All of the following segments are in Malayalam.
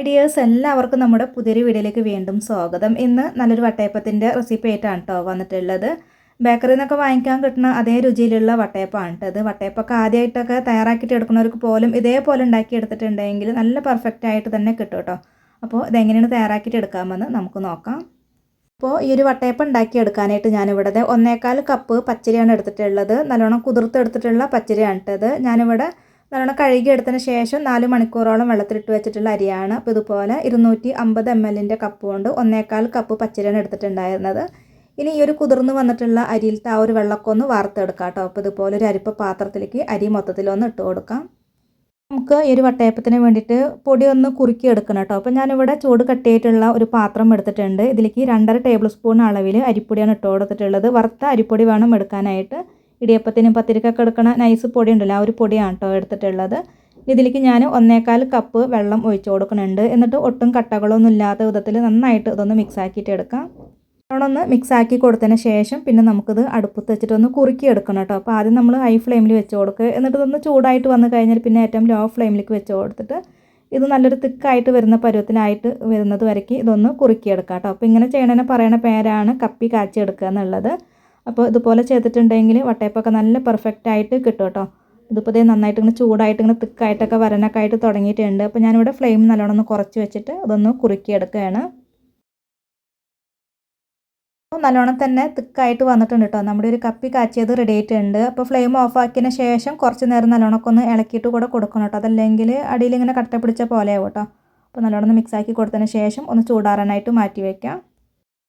ഐഡിയേഴ്സ് എല്ലാവർക്കും നമ്മുടെ പുതിയൊരു വീഡിയോയിലേക്ക് വീണ്ടും സ്വാഗതം. ഇന്ന് നല്ലൊരു വട്ടയപ്പത്തിന്റെ റെസിപ്പി ആയിട്ടാണ് കേട്ടോ വന്നിട്ടുള്ളത്. ബേക്കറിയിൽ നിന്നൊക്കെ വാങ്ങിക്കാൻ കിട്ടുന്ന അതേ രുചിയിലുള്ള വട്ടയപ്പമാണ് കേട്ടോ ഇത്. വട്ടയപ്പൊക്കെ ആദ്യമായിട്ടൊക്കെ തയ്യാറാക്കിയിട്ട് എടുക്കുന്നവർക്ക് പോലും ഇതേപോലെ ഉണ്ടാക്കി എടുത്തിട്ടുണ്ടെങ്കിൽ നല്ല പെർഫെക്റ്റ് ആയിട്ട് തന്നെ കിട്ടും കേട്ടോ അപ്പോൾ ഇതെങ്ങനെയാണ് തയ്യാറാക്കിയിട്ട് എടുക്കാമെന്ന് നമുക്ക് നോക്കാം. അപ്പോൾ ഈ ഒരു വട്ടയപ്പം ഉണ്ടാക്കി എടുക്കാനായിട്ട് ഞാനിവിടെ ഒന്നേകാൽ കപ്പ് പച്ചരിയാണ് എടുത്തിട്ടുള്ളത്. നല്ലോണം കുതിർത്തെടുത്തിട്ടുള്ള പച്ചരിയാണ് ഇട്ടത് ഞാനിവിടെ നല്ലോണം കഴുകി എടുത്തതിന് ശേഷം നാല് മണിക്കൂറോളം വെള്ളത്തിലിട്ട് വെച്ചിട്ടുള്ള അരിയാണ്. അപ്പോൾ ഇതുപോലെ ഇരുന്നൂറ്റി അമ്പത് എം എല്ലിന്റെ കപ്പ് കൊണ്ട് ഒന്നേകാൽ കപ്പ് പച്ചരിയാണ് എടുത്തിട്ടുണ്ടായിരുന്നത്. ഇനി ഈ ഒരു കുതിർന്ന് വന്നിട്ടുള്ള അരിയിലത്തെ ആ ഒരു വെള്ളക്കൊന്ന് വാർത്തെടുക്കാം കേട്ടോ. അപ്പോൾ ഇതുപോലെ ഒരു അരിപ്പ പാത്രത്തിലേക്ക് അരി മൊത്തത്തിലൊന്ന് ഇട്ട് കൊടുക്കാം. നമുക്ക് ഈ ഒരു വട്ടയപ്പത്തിന് വേണ്ടിയിട്ട് പൊടി ഒന്ന് കുറുക്കി എടുക്കണം കേട്ടോ. അപ്പോൾ ഞാനിവിടെ ചൂട് കട്ടിയായിട്ടുള്ള ഒരു പാത്രം എടുത്തിട്ടുണ്ട്. ഇതിലേക്ക് രണ്ടര ടേബിൾ സ്പൂൺ അളവിൽ അരിപ്പൊടിയാണ് ഇട്ട് കൊടുത്തിട്ടുള്ളത്. വറുത്ത അരിപ്പൊടി വേണം എടുക്കാനായിട്ട്. ഇടിയപ്പത്തിനും പത്തിരിക്കൊക്കെ എടുക്കണ നൈസ് പൊടി ഉണ്ടല്ലോ ആ ഒരു പൊടിയാണ് കേട്ടോ എടുത്തിട്ടുള്ളത്. ഇതിലേക്ക് ഞാൻ ഒന്നേകാൽ കപ്പ് വെള്ളം ഒഴിച്ചു കൊടുക്കുന്നുണ്ട്. എന്നിട്ട് ഒട്ടും കട്ടകളൊന്നും ഇല്ലാത്ത വിധത്തിൽ നന്നായിട്ട് ഇതൊന്ന് മിക്സ് ആക്കിയിട്ട് എടുക്കാം. ഒന്ന് മിക്സ് ആക്കി കൊടുത്തതിന് ശേഷം പിന്നെ നമുക്കിത് അടുപ്പത്ത് വെച്ചിട്ട് ഒന്ന് കുറുക്കി എടുക്കണം കേട്ടോ അപ്പോൾ ആദ്യം നമ്മൾ ഹൈ ഫ്ലെയിമിൽ വെച്ച് കൊടുക്കുക എന്നിട്ട് ഇതൊന്ന് ചൂടായിട്ട് വന്നു കഴിഞ്ഞാൽ പിന്നെ ഏറ്റവും ലോ ഫ്ലെയിമിലേക്ക് വെച്ച് കൊടുത്തിട്ട് ഇത് നല്ലൊരു തിക്കായിട്ട് വരുന്ന പരുവത്തിലായിട്ട് വരുന്നത് വരയ്ക്ക് ഇതൊന്ന് കുറുക്കിയെടുക്കാം കേട്ടോ അപ്പോൾ ഇങ്ങനെ ചെയ്യണേനെ പറയണ പേരാണ് കപ്പി കാച്ചെടുക്കുക എന്നുള്ളത്. അപ്പോൾ ഇതുപോലെ ചെയ്തിട്ടുണ്ടെങ്കിൽ വട്ടയപ്പൊക്കെ നല്ല പെർഫെക്റ്റ് ആയിട്ട് കിട്ടും കേട്ടോ. ഇതിപ്പോൾ ഇതേ നന്നായിട്ട് ഇങ്ങനെ ചൂടായിട്ട് ഇങ്ങനെ തിക്കായിട്ടൊക്കെ വരനൊക്കെ ആയിട്ട് തുടങ്ങിയിട്ടുണ്ട്. അപ്പോൾ ഞാനിവിടെ ഫ്ലെയിം നല്ലോണം ഒന്ന് കുറച്ച് വെച്ചിട്ട് അതൊന്ന് കുറുക്കിയെടുക്കുകയാണ്. നല്ലോണം തന്നെ തിക്കായിട്ട് വന്നിട്ടുണ്ട് കേട്ടോ. നമ്മുടെ ഒരു കപ്പി കാച്ചിയത് റെഡി ആയിട്ടുണ്ട്. അപ്പോൾ ഫ്ലെയിം ഓഫ് ആക്കിയതിന് ശേഷം കുറച്ച് നേരം നല്ലോണമൊക്കെ ഒന്ന് ഇളക്കിയിട്ട് കൂടെ കൊടുക്കണം കേട്ടോ. അതല്ലെങ്കിൽ അടിയിൽ ഇങ്ങനെ കട്ട പിടിച്ച പോലെയാവും കേട്ടോ. അപ്പോൾ നല്ലോണം മിക്സ് ആക്കി കൊടുത്തതിന് ശേഷം ഒന്ന് ചൂടാറാനായിട്ട് മാറ്റി വയ്ക്കാം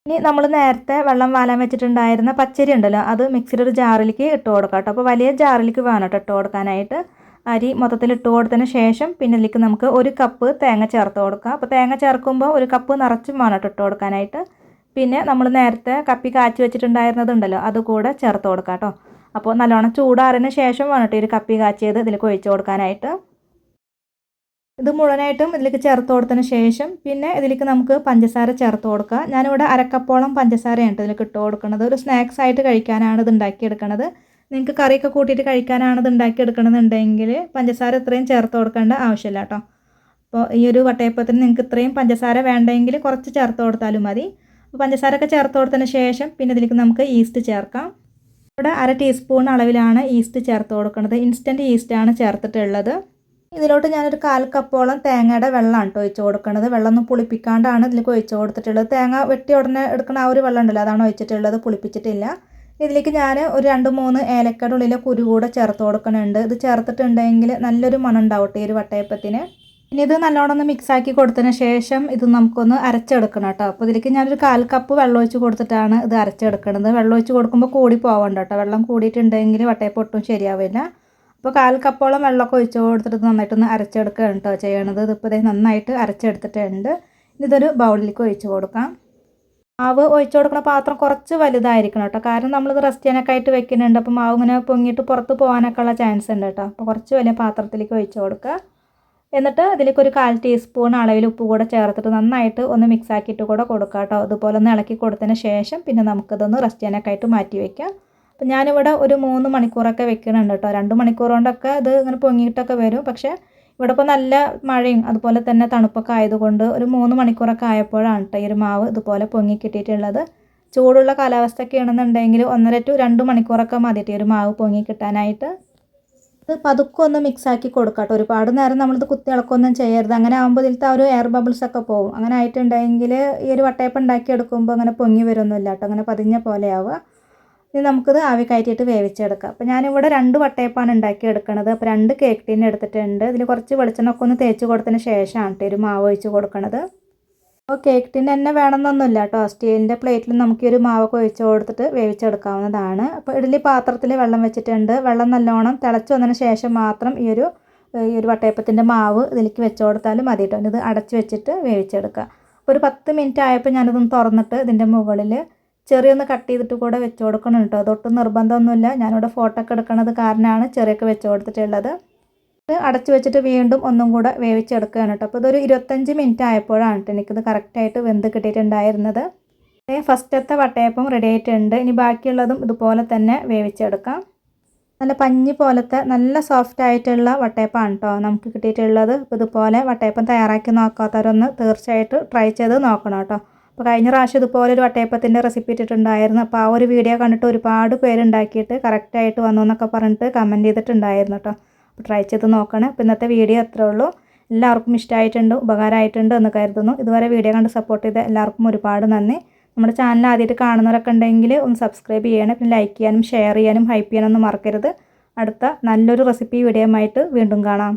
ഇനി നമ്മൾ നേരത്തെ വെള്ളം വാലാൻ വെച്ചിട്ടുണ്ടായിരുന്ന പച്ചരി ഉണ്ടല്ലോ അത് മിക്സിയുടെ ഒരു ജാറിലേക്ക് ഇട്ട് കൊടുക്കാം കേട്ടോ. അപ്പോൾ വലിയ ജാറിലേക്ക് വേണം കേട്ടോ ഇട്ട് കൊടുക്കാനായിട്ട്. അരി മൊത്തത്തിൽ ഇട്ട് കൊടുത്തതിന് ശേഷം പിന്നെ ഇതിലേക്ക് നമുക്ക് ഒരു കപ്പ് തേങ്ങ ചേർത്ത് കൊടുക്കാം. അപ്പോൾ തേങ്ങ ചേർക്കുമ്പോൾ ഒരു കപ്പ് നിറച്ചും വേണം കേട്ടോ ഇട്ട് കൊടുക്കാനായിട്ട്. പിന്നെ നമ്മൾ നേരത്തെ കപ്പി കാച്ചി വെച്ചിട്ടുണ്ടായിരുന്നതുണ്ടല്ലോ അത് കൂടെ ചേർത്ത് കൊടുക്കാം കേട്ടോ. അപ്പോൾ നല്ലോണം ചൂടാറിന് ശേഷം വേണം കേട്ടോ ഒരു കപ്പി കാച്ചിയത് ഇതിലേക്ക് ഒഴിച്ച് കൊടുക്കാനായിട്ട്. ഇത് മുഴുവനായിട്ടും ഇതിലേക്ക് ചേർത്ത് കൊടുത്തതിന് ശേഷം പിന്നെ ഇതിലേക്ക് നമുക്ക് പഞ്ചസാര ചേർത്ത് കൊടുക്കുക. ഞാനിവിടെ അരക്കപ്പോളം പഞ്ചസാരയാണ് ഇതിലേക്ക് ഇട്ട് കൊടുക്കുന്നത്. ഒരു സ്നാക്സ് ആയിട്ട് കഴിക്കാനാണ് ഇത് ഉണ്ടാക്കിയെടുക്കുന്നത് നിങ്ങൾക്ക് കറിയൊക്കെ കൂട്ടിയിട്ട് കഴിക്കാനാണ് ഇത് ഉണ്ടാക്കിയെടുക്കണമെന്നുണ്ടെങ്കിൽ പഞ്ചസാര ഇത്രയും ചേർത്ത് കൊടുക്കേണ്ട ആവശ്യമില്ല കേട്ടോ. അപ്പോൾ ഈ ഒരു വട്ടയപ്പത്തിന് നിങ്ങൾക്ക് ഇത്രയും പഞ്ചസാര വേണ്ടെങ്കിൽ കുറച്ച് ചേർത്ത് കൊടുത്താലും മതി. അപ്പോൾ പഞ്ചസാരയൊക്കെ ചേർത്ത് കൊടുത്തതിന് ശേഷം പിന്നെ ഇതിലേക്ക് നമുക്ക് ഈസ്റ്റ് ചേർക്കാം. ഇവിടെ അര ടീസ്പൂൺ അളവിലാണ് ഈസ്റ്റ് ചേർത്ത് കൊടുക്കുന്നത്. ഇൻസ്റ്റന്റ് ഈസ്റ്റാണ് ചേർത്തിട്ടുള്ളത്. ഇതിലോട്ട് ഞാനൊരു കാൽ കപ്പോളം തേങ്ങയുടെ വെള്ളമാണ് കേട്ടോ ഒഴിച്ച് കൊടുക്കുന്നത് വെള്ളം ഒന്ന് പുളിപ്പിക്കാണ്ടാണ് ഇതിലേക്ക് ഒഴിച്ച് കൊടുത്തിട്ടുള്ളത്. തേങ്ങ വെട്ടി ഉടനെ എടുക്കുന്ന ആ ഒരു വെള്ളം ഉണ്ടല്ലോ അതാണ് ഒഴിച്ചിട്ടുള്ളത്. പുളിപ്പിച്ചിട്ടില്ല. ഇതിലേക്ക് ഞാൻ ഒരു രണ്ട് മൂന്ന് ഏലക്കയുടെ ഉള്ളിലെ കുരു കൂടെ ചേർത്ത് കൊടുക്കുന്നുണ്ട് ഇത് ചേർത്തിട്ടുണ്ടെങ്കിൽ നല്ലൊരു മണം ഉണ്ടാവട്ടെ ഈ ഒരു വട്ടയപ്പത്തിന്. ഇനി ഇത് നല്ലോണം ഒന്ന് മിക്സാക്കി കൊടുത്തതിന് ശേഷം ഇത് നമുക്കൊന്ന് അരച്ചെടുക്കണം കേട്ടോ. അപ്പോൾ ഇതിലേക്ക് ഞാനൊരു കാൽ കപ്പ് വെള്ളം ഒഴിച്ച് കൊടുത്തിട്ടാണ് ഇത് അരച്ചെടുക്കുന്നത് വെള്ളം ഒഴിച്ച് കൊടുക്കുമ്പോൾ കൂടി പോകണ്ട കേട്ടോ. വെള്ളം കൂടിയിട്ടുണ്ടെങ്കിൽ വട്ടയപ്പം ഒട്ടും ശരിയാവില്ല. അപ്പോൾ കാൽ കപ്പോളം വെള്ളമൊക്കെ ഒഴിച്ച് കൊടുത്തിട്ട് നന്നായിട്ടൊന്ന് അരച്ചെടുക്കുകയാണ് കേട്ടോ ചെയ്യണത്. ഇതിപ്പോൾ ഇതേ നന്നായിട്ട് അരച്ചെടുത്തിട്ടുണ്ട്. ഇതൊരു ബൗളിലേക്ക് ഒഴിച്ച് കൊടുക്കാം. മാവ് ഒഴിച്ചു കൊടുക്കുന്ന പാത്രം കുറച്ച് വലുതായിരിക്കണം കേട്ടോ കാരണം നമ്മളിത് റെസ്റ്റ് ചെയ്യാനൊക്കെ ആയിട്ട് വെക്കുന്നുണ്ട്. അപ്പോൾ മാവ് ഇങ്ങനെ പൊങ്ങിയിട്ട് പുറത്ത് പോകാനൊക്കെ ഉള്ള ചാൻസ് ഉണ്ട് കേട്ടോ അപ്പോൾ കുറച്ച് വലിയ പാത്രത്തിലേക്ക് ഒഴിച്ചു കൊടുക്കുക. എന്നിട്ട് അതിലേക്ക് ഒരു കാൽ ടീസ്പൂൺ അളവിൽ ഉപ്പ് കൂടെ ചേർത്തിട്ട് നന്നായിട്ട് ഒന്ന് മിക്സ് ആക്കിയിട്ട് കൂടെ കൊടുക്കുക കേട്ടോ അതുപോലെ ഒന്ന് ഇളക്കി കൊടുത്തതിന് ശേഷം പിന്നെ നമുക്കിതൊന്ന് റെസ്റ്റ് ചെയ്യാനൊക്കെ ആയിട്ട് മാറ്റി വയ്ക്കാം അപ്പം ഞാനിവിടെ ഒരു മൂന്ന് മണിക്കൂറൊക്കെ വെക്കുന്നുണ്ട് കേട്ടോ രണ്ട് മണിക്കൂർ കൊണ്ടൊക്കെ ഇത് ഇങ്ങനെ പൊങ്ങിയിട്ടൊക്കെ വരും. പക്ഷേ ഇവിടെ ഇപ്പോൾ നല്ല മഴയും അതുപോലെ തന്നെ തണുപ്പൊക്കെ ആയതുകൊണ്ട് ഒരു മൂന്ന് മണിക്കൂറൊക്കെ ആയപ്പോഴാണ് കേട്ടോ ഈ ഒരു മാവ് ഇതുപോലെ പൊങ്ങി കിട്ടിയിട്ടുള്ളത്. ചൂടുള്ള കാലാവസ്ഥയൊക്കെ ആണെന്നുണ്ടെങ്കിൽ ഒന്നര ടു രണ്ട് മണിക്കൂറൊക്കെ മതിയിട്ട് ഈ ഒരു മാവ് പൊങ്ങി കിട്ടാനായിട്ട്. ഇത് പതുക്കെ ഒന്ന് മിക്സ് ആക്കി കൊടുക്കാം കേട്ടോ ഒരുപാട് നേരം നമ്മളിത് കുത്തി ഇളക്കൊന്നും ചെയ്യരുത്. അങ്ങനെ ആകുമ്പോൾ ഇതിലത്തെ ആ ഒരു എയർ ബബിൾസ് ഒക്കെ പോകും അങ്ങനെ ആയിട്ടുണ്ടെങ്കിൽ ഈ ഒരു വട്ടയപ്പം ഉണ്ടാക്കി എടുക്കുമ്പോൾ അങ്ങനെ പൊങ്ങി വരുമൊന്നുമില്ല കേട്ടോ അങ്ങനെ പതിഞ്ഞ പോലെയാവുക ഇനി നമുക്കിത് ആവി കയറ്റിയിട്ട് വേവിച്ചെടുക്കാം. അപ്പോൾ ഞാനിവിടെ രണ്ട് വട്ടയപ്പാണ് ഉണ്ടാക്കി എടുക്കുന്നത് അപ്പോൾ രണ്ട് കേക്ക് ടീൻ എടുത്തിട്ടുണ്ട്. ഇതിൽ കുറച്ച് വെളിച്ചെണ്ണൊക്കെ ഒന്ന് തേച്ച് കൊടുത്തതിന് ശേഷമാണ് കേട്ടോ ഒരു മാവ് ഒഴിച്ച് കൊടുക്കണത്. അപ്പോൾ കേക്ക് ടീൻ തന്നെ വേണമെന്നൊന്നുമില്ല കേട്ടോ സ്റ്റീലിന്റെ പ്ലേറ്റിൽ നമുക്ക് ഒരു മാവൊക്കെ ഒഴിച്ച് കൊടുത്തിട്ട് വേവിച്ചെടുക്കാവുന്നതാണ്. അപ്പോൾ ഇഡ്ഡലി പാത്രത്തിൽ വെള്ളം വെച്ചിട്ടുണ്ട്. വെള്ളം നല്ലോണം തിളച്ച് വന്നതിന് ശേഷം മാത്രം ഈ ഒരു ഈ ഒരു വട്ടയപ്പത്തിന്റെ മാവ് ഇതിലേക്ക് വെച്ച് കൊടുത്താലും മതി കേട്ടോ ഇത് അടച്ച് വെച്ചിട്ട് വേവിച്ചെടുക്കുക. ഒരു പത്ത് മിനിറ്റ് ആയപ്പോൾ ഞാനിതൊന്ന് തുറന്നിട്ട് ഇതിന്റെ മുകളിൽ ചെറിയൊന്ന് കട്ട് ചെയ്തിട്ട് കൂടെ വെച്ച് കൊടുക്കണം കേട്ടോ. അതൊട്ടും നിർബന്ധമൊന്നുമില്ല. ഞാനിവിടെ ഫോട്ടോ ഒക്കെ എടുക്കണത് കാരണമാണ് ചെറിയൊക്കെ വെച്ച് കൊടുത്തിട്ടുള്ളത്. അടച്ച് വെച്ചിട്ട് വീണ്ടും ഒന്നും കൂടെ വേവിച്ചെടുക്കുകയാണ് കേട്ടോ. അപ്പോൾ ഇതൊരു ഇരുപത്തഞ്ച് മിനിറ്റ് ആയപ്പോഴാണ് കേട്ടോ എനിക്കിത് കറക്റ്റായിട്ട് വെന്ത് കിട്ടിയിട്ടുണ്ടായിരുന്നത്. ഫസ്റ്റത്തെ വട്ടയപ്പം റെഡി ആയിട്ടുണ്ട്. ഇനി ബാക്കിയുള്ളതും ഇതുപോലെ തന്നെ വേവിച്ചെടുക്കാം. നല്ല പഞ്ഞി പോലത്തെ നല്ല സോഫ്റ്റ് ആയിട്ടുള്ള വട്ടയപ്പാണ് കേട്ടോ നമുക്ക് കിട്ടിയിട്ടുള്ളത്. ഇതുപോലെ വട്ടയപ്പം തയ്യാറാക്കി നോക്കാത്തവരൊന്ന് തീർച്ചയായിട്ടും ട്രൈ ചെയ്ത് നോക്കണം കേട്ടോ. അപ്പോൾ കഴിഞ്ഞ പ്രാവശ്യം ഇതുപോലെ ഒരു വട്ടയപ്പത്തിന്റെ റെസിപ്പി ഇട്ടിട്ടുണ്ടായിരുന്നു. അപ്പോൾ ആ ഒരു വീഡിയോ കണ്ടിട്ട് ഒരുപാട് പേരുണ്ടാക്കിയിട്ട് കറക്റ്റായിട്ട് വന്നു എന്നൊക്കെ പറഞ്ഞിട്ട് കമന്റ് ചെയ്തിട്ടുണ്ടായിരുന്നു കേട്ടോ. അപ്പോൾ ട്രൈ ചെയ്ത് നോക്കണം. അപ്പോൾ ഇന്നത്തെ വീഡിയോ അത്രേ ഉള്ളൂ. എല്ലാവർക്കും ഇഷ്ടമായിട്ടുണ്ട് ഉപകാരമായിട്ടുണ്ട് എന്ന് കരുതുന്നു. ഇതുവരെ വീഡിയോ കണ്ട് സപ്പോർട്ട് ചെയ്ത എല്ലാവർക്കും ഒരുപാട് നന്ദി. നമ്മുടെ ചാനൽ ആദ്യമായിട്ട് കാണുന്നവരൊക്കെ ഉണ്ടെങ്കിൽ ഒന്ന് സബ്സ്ക്രൈബ് ചെയ്യണം. പിന്നെ ലൈക്ക് ചെയ്യാനും ഷെയർ ചെയ്യാനും ഹൈപ്പ് ചെയ്യാനൊന്നും മറക്കരുത്. അടുത്ത നല്ലൊരു റെസിപ്പി വീഡിയോ ആയിട്ട് വീണ്ടും കാണാം.